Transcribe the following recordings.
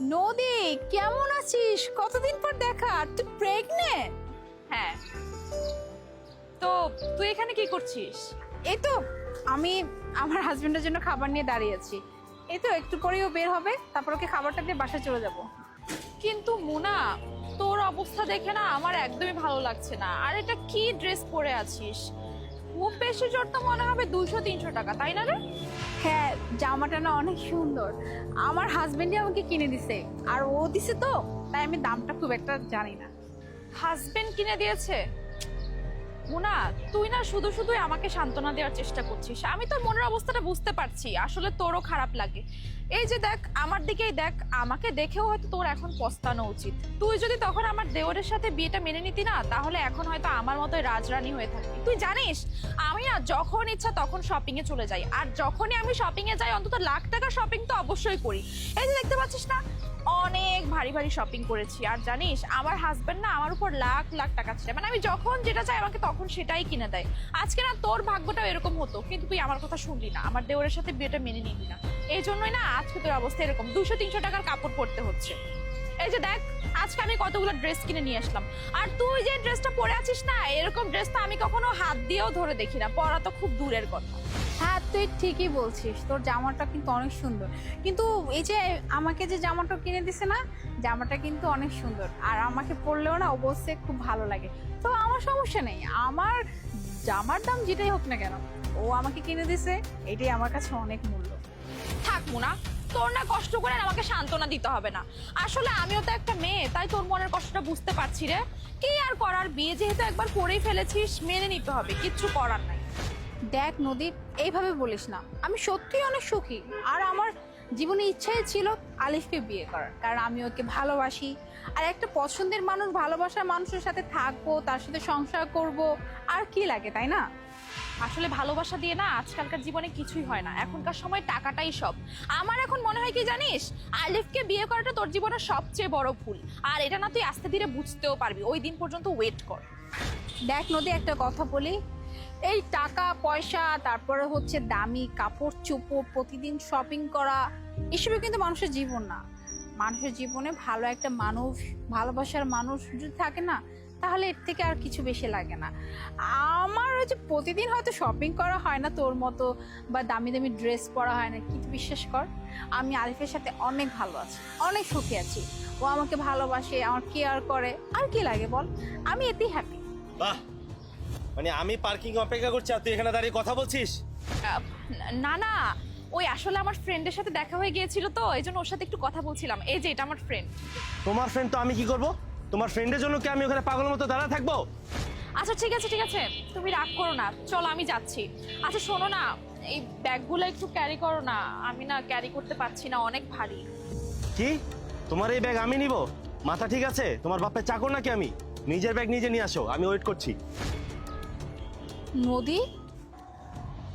নদী কেমন আছিস? কতদিন পর দেখা? তুই প্রেগনেন্ট হ্যাঁ। তো তুই এখানে কি করছিস? এই তো আমি আমার হাজবেন্ডের জন্য খাবার নিয়ে দাঁড়িয়ে আছি। এই তো একটু পরেই ও বের হবে। তারপর ওকে খাবারটা দিয়ে বাসায় চলে যাব। কিন্তু মুনা তোর অবস্থা দেখে না আমার একদমই ভালো লাগছে না। আর এটা কি ড্রেস পরে আছিস? খুব বেশি জোর তো মনে হবে দুশো তিনশো টাকা তাই না রে? হ্যাঁ জামাটা না অনেক সুন্দর। আমার হাজবেন্ডই আমাকে কিনে দিছে। আর ও দিছে তো তাই আমি দামটা খুব একটা জানি না। হাজবেন্ড কিনে দিয়েছে? মুনা, তুই না শুধু শুধুই আমাকে সান্ত্বনা দেওয়ার চেষ্টা করছিস। আমি তোর মনের অবস্থাটা বুঝতে পারছি, আসলে তোরও খারাপ লাগে। এই যে দেখ, আমার দিকেই দেখ, আমাকে দেখেও হয়তো তোর এখন পস্তানো উচিত। তুই যদি তখন আমার দেওরের সাথে বিয়েটা মেনে নিতি না, তাহলে এখন হয়তো আমার মতোই রাজরানী হয়ে থাকবি। তুই জানিস, আমি না যখন ইচ্ছা তখন শপিং এ চলে যাই। আর যখনই আমি শপিং এ যাই, অন্তত লাখ টাকা শপিং তো অবশ্যই করি। এই যে দেখতে পাচ্ছিস না অনেক ভারী ভারী শপিং করেছি। আর জানিস, আমার হাজবেন্ড না আমার উপর লাখ লাখ টাকা ছিল মানে আমি যখন যেটা চাই আমাকে তখন সেটাই কিনে দেয়। আজকে না তোর ভাগ্যটাও এরকম হতো, কিন্তু তুই আমার কথা শুনলি না। আমার দেওরের সাথে বিয়েটা মেনে নিলি না। এই জন্যই না আজকে তোর অবস্থা এরকম। দুশো, তিনশো টাকার কাপড় পরতে হচ্ছে। এই যে দেখ, আজকে আমি কতগুলো ড্রেস কিনে নিয়ে আসলাম। আর তুই যে ড্রেসটা পরে আছিস না, এরকম ড্রেস তো আমি কখনো হাত দিয়েও ধরে দেখি না। পরা তো খুব দূরের কথা। হ্যাঁ তুই ঠিকই বলছিস। তোর জামাটা কিন্তু অনেক সুন্দর। কিন্তু এই যে আমাকে যে জামাটা কিনে দিছে না জামাটা কিন্তু অনেক সুন্দর। আর আমাকে পরলেও না অবশ্যই খুব ভালো লাগে। তো আমার সমস্যা নেই। আমার জামার দাম যেটাই হোক না কেন ও আমাকে কিনে দিছে এটাই আমার কাছে অনেক মূল্য। থাক মুনা তোর না কষ্ট করে আমাকে সান্ত্বনা দিতে হবে না। আসলে আমিও তো একটা মেয়ে তাই তোর মনের কষ্টটা বুঝতে পারছি রে। কি আর করার? বিয়ে যেহেতু একবার করেই ফেলেছিস মেনে নিতে হবে। কিচ্ছু করার নাই। দেখ নদী এইভাবে বলিস না। আমি সত্যিই অনেক সুখী। আর আমার জীবনে ইচ্ছাই ছিল আলিফকে বিয়ে করার, কারণ আমি ওকে ভালোবাসি। আর একটা পছন্দের মানুষ, ভালোবাসার মানুষের সাথে থাকব, তার সাথে সংসার করব, আর কি লাগে, তাই না? আসলে ভালোবাসা দিয়ে না আজকালকার জীবনে কিছুই হয় না। এখনকার সময় টাকাটাই সব। আমার এখন মনে হয় কি জানিস? আলিফকে বিয়ে করাটা তোর জীবনের সবচেয়ে বড় ভুল। আর এটা না তুই আস্তে ধীরে বুঝতেও পারবি। ওই দিন পর্যন্ত ওয়েট কর। দেখ নদী, একটা কথা বলি। এই টাকা, পয়সা, তারপরে হচ্ছে দামি কাপড়, চোপড়, প্রতিদিন শপিং করা এসবে কিন্তু মানুষের জীবন না। মানুষের জীবনে ভালো একটা মানুষ, ভালোবাসার মানুষ যদি থাকে না, তাহলে এর থেকে আর কিছু বেশি লাগে না। আমার হচ্ছে প্রতিদিন হয়তো শপিং করা হয় না তোর মতো, বা দামি দামি ড্রেস পরা হয় না কিন্তু বিশ্বাস কর? আমি আরিফের সাথে অনেক ভালো আছি, অনেক সুখী আছি। ও আমাকে ভালোবাসে, আমার কেয়ার করে। আর কি লাগে বল? আমি এতেই হ্যাপি বাহ! মানে আমি পার্কিং অপেক্ষা করছি আর তুই এখানে দাঁড়িয়ে কথা বলছিস? আহ, না না ওই আসলে আমার ফ্রেন্ডের সাথে দেখা হয়ে গিয়েছিল তো এই জন্য ওর সাথে একটু কথা বলছিলাম। এই যে এটা আমার ফ্রেন্ড তোমার ফ্রেন্ড তো আমি কি করব? তোমার ফ্রেন্ডের জন্য কি আমি ওখানে পাগলের মতো দাঁড়া থাকব? আচ্ছা ঠিক আছে ঠিক আছে। তুমি রাগ করো না। চলো আমি যাচ্ছি। আচ্ছা শোনো না এই ব্যাগগুলো একটু ক্যারি করো না। আমি না ক্যারি করতে পারছি না অনেক ভারী। কি? তোমার এই ব্যাগ আমি নিব? মাথা ঠিক আছে? তোমার বাপের চাকর নাকি আমি? নিজের ব্যাগ নিজে নিয়ে আসো আমি ওয়েট করছি। নদী?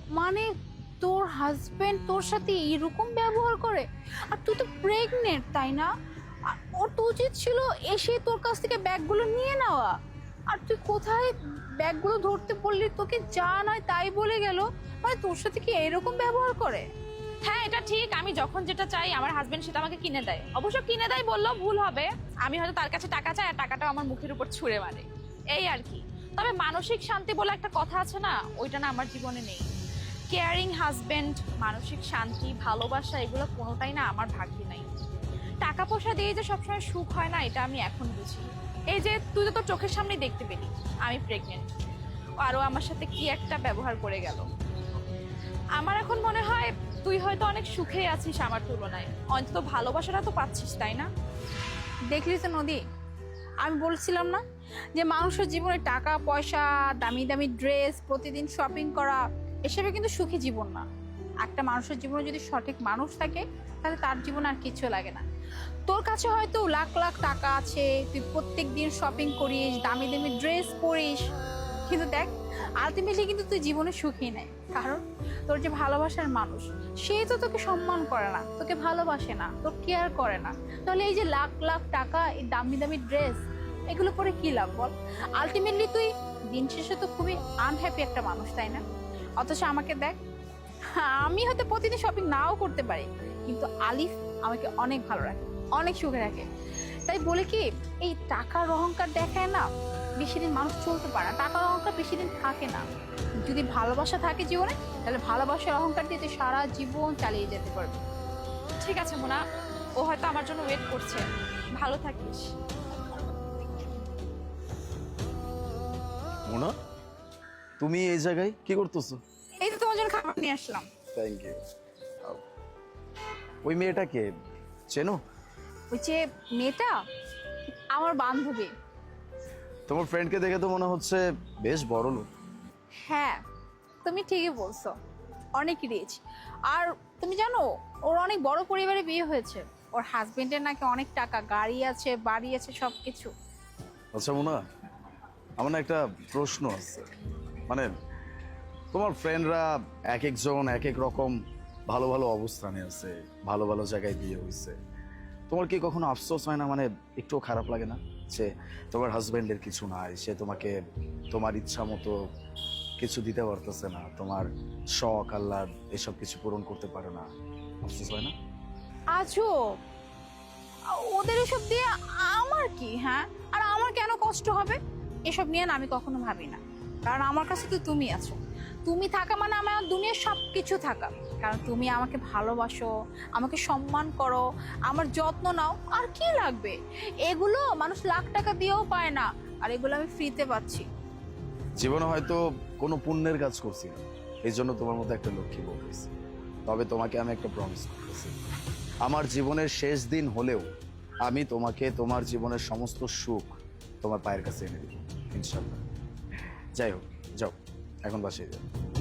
মানে তোর হাজবেন্ড তোর সাথে এরকম ব্যবহার করে? আর তুই তো প্রেগনেন্ট তাই না? আর ওর তো উচিত ছিল এসে তোর কাছ থেকে ব্যাগগুলো নিয়ে নেওয়া। আর তুই কোথায় ব্যাগগুলো ধরতে বললি? তোকে যা নয় তাই বলে গেল। মানে তোর সাথে কি এরকম ব্যবহার করে? হ্যাঁ এটা ঠিক। আমি যখন যেটা চাই, আমার হাজবেন্ড সেটা আমাকে কিনে দেয়। অবশ্য কিনে দেয় বললেও ভুল হবে। আমি হয়তো তার কাছে টাকা চাই আর টাকাটাও আমার মুখের উপর ছুঁড়ে মারে। এই আর কি। তবে মানসিক শান্তি বলে একটা কথা আছে না? ওইটা না আমার জীবনে নেই। কেয়ারিং হাজবেন্ড মানসিক শান্তি, ভালোবাসা, এগুলো কোনোটাই না আমার ভাগ্যে নাই। টাকা পয়সা দিয়ে যে সবসময় সুখ হয় না, এটা আমি এখন বুঝি। এই যে তুই তো তোর চোখের সামনে দেখতে পেলি, আমি প্রেগনেন্ট আরও আমার সাথে কি একটা ব্যবহার করে গেল। আমার এখন মনে হয় তুই হয়তো অনেক সুখে আছিস আমার তুলনায়। অন্তত ভালোবাসাটা তো পাচ্ছিস, তাই না? দেখলি তো নদী, আমি বলছিলাম না যে মানুষের জীবনে টাকা, পয়সা, দামি দামি ড্রেস, প্রতিদিন শপিং করা এসবে কিন্তু সুখী জীবন না। একটা মানুষের জীবনে যদি সঠিক মানুষ থাকে, তাহলে তার জীবন আর কিছু লাগে না। তোর কাছে হয়তো লাখ লাখ টাকা আছে, তুই প্রত্যেক দিন শপিং করিস, দামি দামি ড্রেস পরিস, কিন্তু দেখ আলটিমেটলি কিন্তু তুই জীবনে সুখী নেই। কারণ তোর যে ভালোবাসার মানুষ, সে তো তোকে সম্মান করে না, তোকে ভালোবাসে না, তোর কেয়ার করে না। তাহলে এই যে লাখ লাখ টাকা, এই দামি দামি ড্রেস এগুলো পরে কি লাভ বল? আলটিমেটলি তুই দিন শেষে তো খুবই আনহ্যাপি একটা মানুষ, তাই না? অথচ আমাকে দেখ, আমি হয়তো প্রতিদিন শপিং নাও করতে পারি, কিন্তু আলিফ আমাকে অনেক ভালো রাখে, অনেক সুখে রাখে। তাই বলে কি, এই টাকার অহংকার দেখায় না, বেশি দিন মানুষ চলতে পারে না। টাকার অহংকার বেশি দিন থাকে না। যদি ভালোবাসা থাকে জীবনে, তাহলে ভালোবাসার অহংকার দিয়ে সারা জীবন চালিয়ে যেতে পারবি। ঠিক আছে, মোনা। ও হয়তো আমার জন্য ওয়েট করছে। ভালো থাকিস। মোনা তুমি এই জায়গায় কি করতেছো? এই তো তোমার জন্য খাবার নিয়ে আসলাম। থ্যাংক ইউ ওই মেয়েটাকে চেনো? ওই যে মেয়েটা? আমার বান্ধবী। তোমার ফ্রেন্ডকে দেখে তো মনে হচ্ছে বেশ বড় লোক। হ্যাঁ তুমি ঠিকই বলছো। অনেক রিচ আর তুমি জানো ওর অনেক বড় পরিবারে বিয়ে হয়েছে। ওর হাজবেন্ডের নাকি অনেক টাকা গাড়ি আছে বাড়ি আছে সব কিছু আচ্ছা মোনা আমার না একটা প্রশ্ন আছে। মানে তোমার ফ্রেন্ডরা এক একজন, এক এক রকম ভালো ভালো অবস্থানে আছে, ভালো ভালো জায়গায় বিয়ে হয়েছে। তোমার কি কখনো আফসোস হয় না? মানে একটুও খারাপ লাগে না যে তোমার হাজবেন্ডের কিছু নাই, সে তোমাকে তোমার ইচ্ছা মতো কিছু দিতে পারতেছে না, তোমার শখ, আহ্লাদ, এসব কিছু পূরণ করতে পারে না। আফসোস হয় না? আজও ওদের এসব দিয়ে আমার কি হ্যাঁ? আর আমার কেন কষ্ট হবে? এসব নিয়ে আমি কখনো ভাবি না। কারণ আমার কাছে তো তুমি আছো। তুমি থাকা মানে আমার দুনিয়ার সব কিছু থাকা। কারণ তুমি আমাকে ভালোবাসো, আমাকে সম্মান করো, আমার যত্ন নাও। আর কি লাগবে? এগুলো মানুষ লাখ টাকা দিয়েও পায় না। আর এগুলো আমি ফ্রিতে পাচ্ছি। জীবনে হয়তো কোনো পুণ্যের কাজ করছি না। এই জন্য তোমার মতো একটা লক্ষ্মী বউ হয়েছে। তবে তোমাকে আমি একটা প্রমিস করতেছি। আমার জীবনের শেষ দিন হলেও আমি তোমাকে, তোমার জীবনের সমস্ত সুখ তোমার পায়ের কাছে এনে দিব। ইনশাল্লাহ। যাই হোক যাও এখন বাসায় যাও।